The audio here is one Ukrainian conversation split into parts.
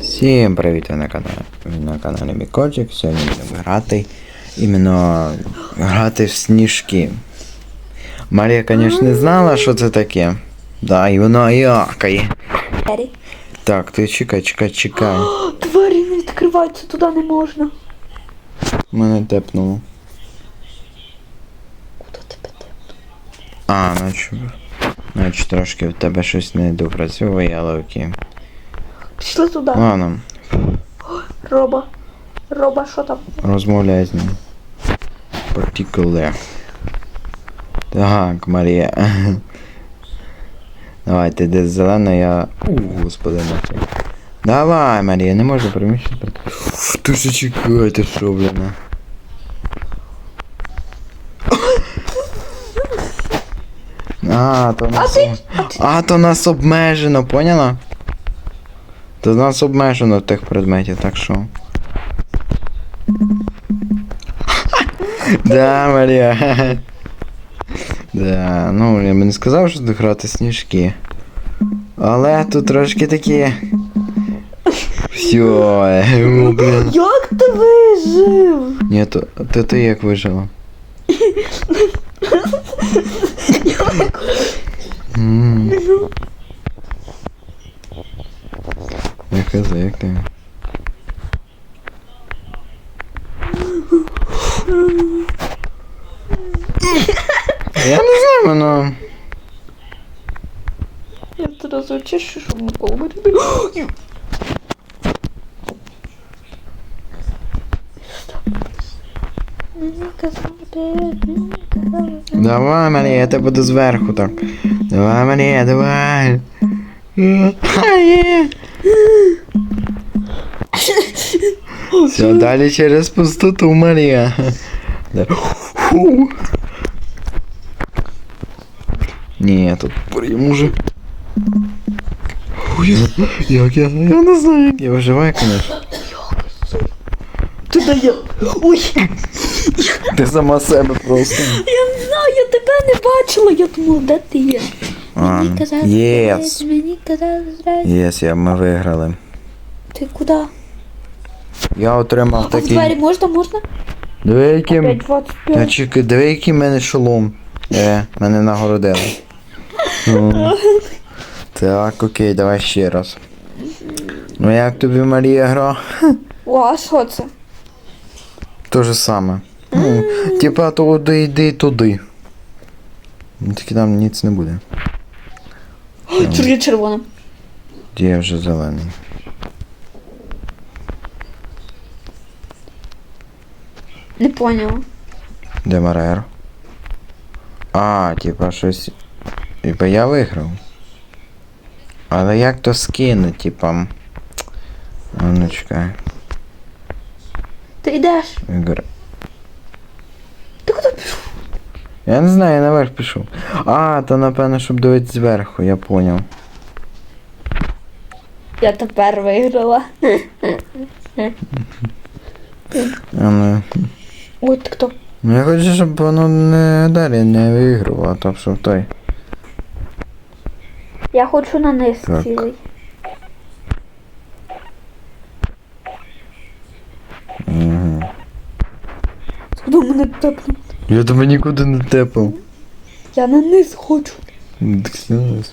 Всім привіт на каналі. На каналі Мікоджик. Сьогодні будемо грати. Іменно грати в сніжки. Марія, звісно, не знала, що це таке. Да, і воно якає. Так, ти чекай, чекай, чекай. Двері не відкриваються, туди не можна. Мене тепнуло. Куди тебе те? А, наче. Наче трошки в тебе щось не допрацьовує, але окей. Пішли туди. Ладно, Роба. Роба, що там? розмовляй з ним. Particular. Так, Марія. Давай, ти де зелена, я. У, господи, мати. Давай, Марія, не можу приміщити. Ти ж чекай, ти що, блін. А, то нас. ти- А, то нас обмежено, поняла? То нас обмежено тих предметів, так що. Да, Марія. Да, ну я би не сказав, що тут грати сніжки. Але тут трошки такі. Все, блін. Як ти вижив? Ні, то ти, ти як вижила? М. Я казав, як ти? Я не знаю, воно. Я зараз очищу, щоб не поломати. Мені казали, мені казали. Давай, Марія, я тебе буду зверху так. Давай, Марія, давай. Все, далі через пустоту, Марія. Ні, тут прям уже. Я, як я, я не знаю, як я виживаю, конечно. Ти дає. Ой, Ти сама себе просто. я не знаю, я тебе не бачила, я думала, де ти є. А, Єс. Мені казали зразу. Єс, я, ми виграли. Ти куди? Я отримав А в двері можна, можна? Диви, яким. Та чекай, диви, який в мене шолом. Е, мене нагородили. Ну. Так, окей, давай ще раз. Ну як тобі Марія гра? О, а що це? То же саме. Ну, типа туди йди туди. Ну, Тільки там ніц не буде. Ой, чур я червона. Де я вже зелений. Не поняла. Де Марер? А, типа щось. Типа я виграв. Але як то скину, типа. А ну чекай. Ти йдеш? Ігор. Ти куди пішов? Я не знаю, я наверх пішов. А, то напевно, щоб дивитися зверху, я поняв. Я тепер виграла. Ой, ти хто? ну я хочу, щоб воно не далі не вигравало, так що той. Я хочу на низ Так. цілий. Куди мене тепнув? Я тебе нікуди не тепав. Я на низ хочу. Так снилось.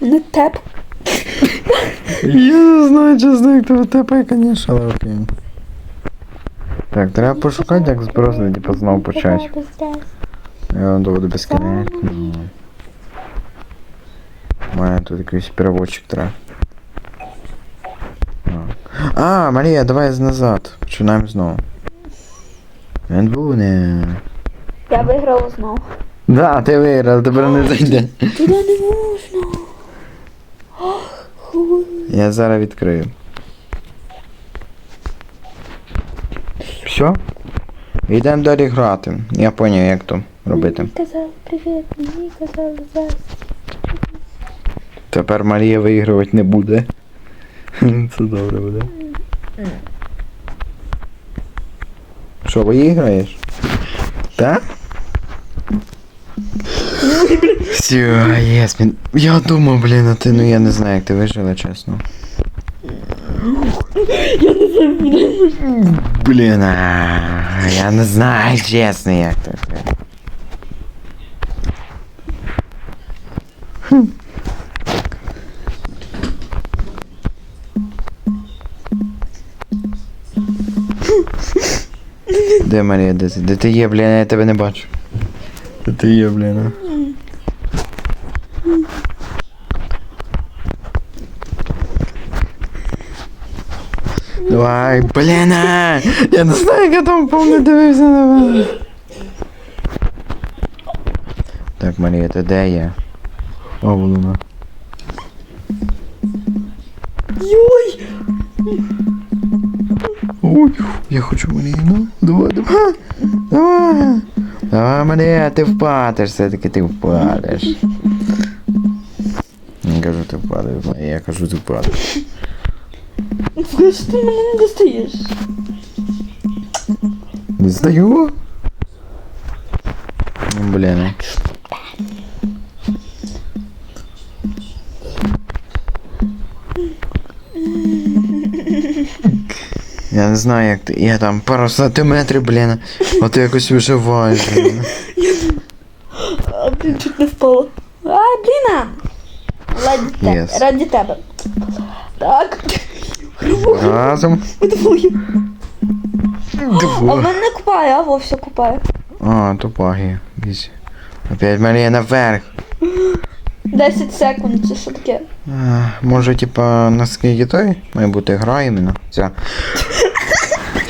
Мене теп. Я не знаю, чесно, як тебе тепає, звісно, але окей. Так, треба пошукати, як просто, типу, знову почати. Я вам доводу безкінечно. У мене тут якийсь переводчик треба. А. Марія, давай назад. Починаємо знову. Буде. Я виграла знову. Да, ти виграв, тепер не зайде. Туди не можна. Хуй. Я зараз відкрию. Все? Йдемо далі грати. Я поняв, як то робити. Мені казали привіт, мені казали здрасте. Тепер Марія виігрувати не буде. Це добре буде. Що, виіграєш? Так? Все, єс, блін. Я думав, блін, а ти, ну я не знаю, як ти вижила, чесно. Я не знаю, блін. Блін, а, я не знаю, чесно, як так. Де Марія, де ти? Де ти є, блін, я тебе не бачу. Де ти є, блін? а? Давай, блін, а! я не знаю, як я там повно дивився на мене. Так, Марія, ти де є? О, вона. Йой! Ой, я хочу Марію, ну, давай, давай, давай. Давай, Марія, ти впадеш, все-таки ти впадеш. Я кажу, ти впадеш, Марія, я кажу, ти впадеш. Скажи, що ти мене не достаєш. Не здаю? Ну, Блін. Я не знаю, як ти. Я там пару сантиметрів, блін. А ти якось виживаєш. блін. А, блін, чуть не впала. А, блін! а. Раді, те- Yes. раді тебе. Так. Разом. Двоє. А Двоє. мене не купає, а вовсе купає. А, тупаги. Візь. Опять Марія наверх. 10 секунд, це що таке? А, може, типа, наскільки той? Має бути гра іменно. Все.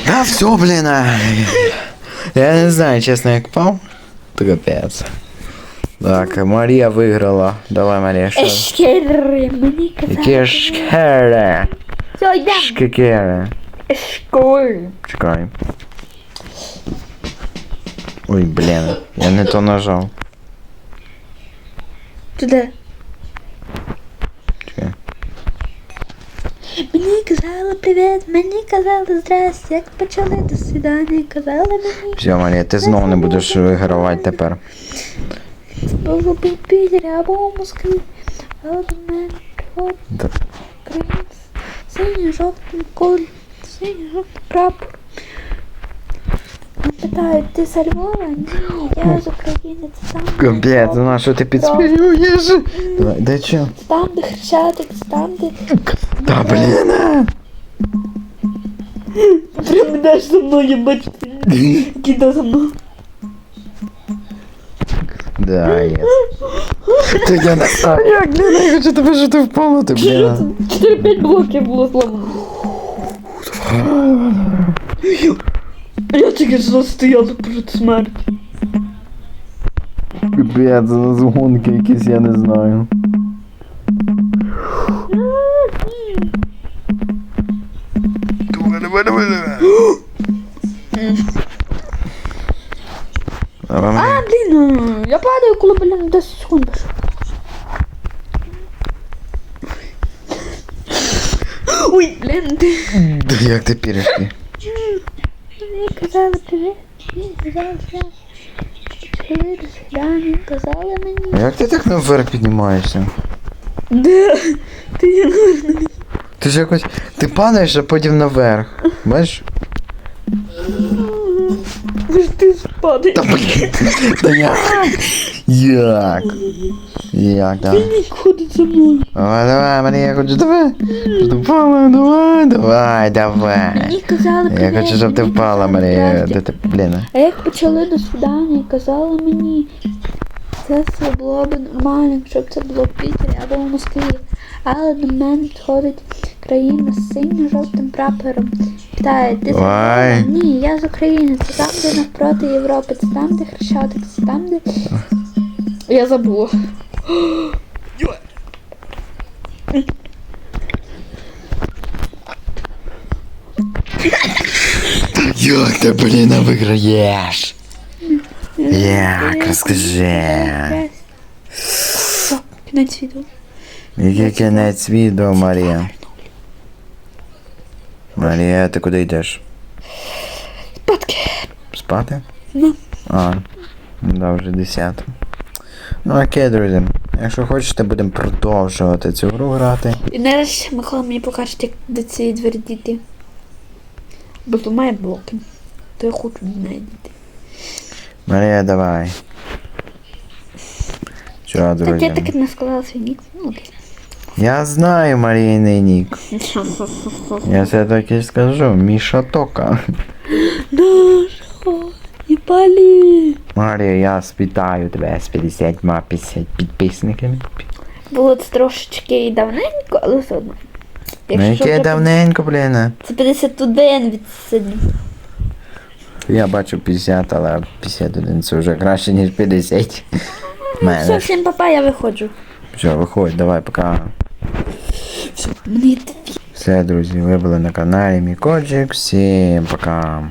Да, все, блін. а. Я не знаю, чесно, як впав. То капець. Так, Марія виграла. Давай, Марія, що? Ешкери, мені казали. Які шкери? Все, йдемо. Шкекери. Ешкери. Чекай. Ой, блін, я не то нажав. Туди. Чекай. Мені казали привіт, мені казали здрасте, як почали до свидання, казали мені. Все, Марія, ти знову не будеш вигравати тепер. Це було б у Питері або у Москві. Але до мене приходить Да. українець. Синьо-жовтий коль, синьо-жовтий прапор. Мене питають, ти з Львова? Ні, я з України, це там. де Капець, Львов. ну на що ти підспілюєш? Давай, дай чо? Це там, де Хрещатик, це там, де... Та блін. а. Прям йдеш за мною, бачите. Кида за мною. Да, є. Ти я не знаю, як блін, я хочу тебе, що ти впала, ти блін. 4-5 блоків було зламано. Я тільки що стояла перед смертю. Капець, у нас гонки якісь, я не знаю. Давай, давай, давай, давай. Давай, А, Марія. блін, я падаю, коли, блін, 10 секунд пишу. Ой, блін, ти. Да як ти пірішки? Мені казали привіт, мені казали все. Почали до свидання, казали мені. А як ти так наверх піднімаєшся? Де? Ти є гарний. Ти ж якось. Ти падаєш, а потім наверх. Бачиш? Ж ти спадаєш. Та блін. Та як? Як? Як, да? Він ходить за мною. Давай, давай, Марія, я хочу давай. Щоб ти впала, давай, давай, давай. Мені казали Я хочу, щоб ти мені впала, казали Марія. здрасте. Де ти, блін. А як почали до свидання, казали мені, це все було б нормально, якщо б це було в Пітері або в Москві. Але до мене підходить країна з синьо-жовтим прапором. Питає, ти з Ой. Львова?» Ні, я з України. Це там, де навпроти Європи, це там, де Хрещатик, це там, де. Я забула. Як ти, блін, виграєш? Як, розкажи. Кінець відео. Який кінець відео, Марія? Марія, ти куди йдеш? Спадки. Спати? Ну. А, да, вже 10. Ну окей, друзі. Якщо хочете, будемо продовжувати цю гру грати. І нарешті Микола мені покаже, як до цієї двері дійти. Бо тут має блоки. То я хочу до неї дійти. Марія, давай. Що, Так я друзі? не сказала свій нік. Ну окей. Я знаю Марійний нік. Я так і скажу. Міша Тока. Наша, не. Марія, я спитаю тебе з 50 50 підписниками. Було це трошечки і давненько, але все одно. Ну яке давненько, блін. Це 51 від 7. Я бачу 50, але 51 це вже краще, ніж 50. Все, Мене. всім папа, я виходжу. Все, виходь, давай, пока. Все, мені дві. Все, друзі, ви були на каналі Мій Коджик. Всім пока.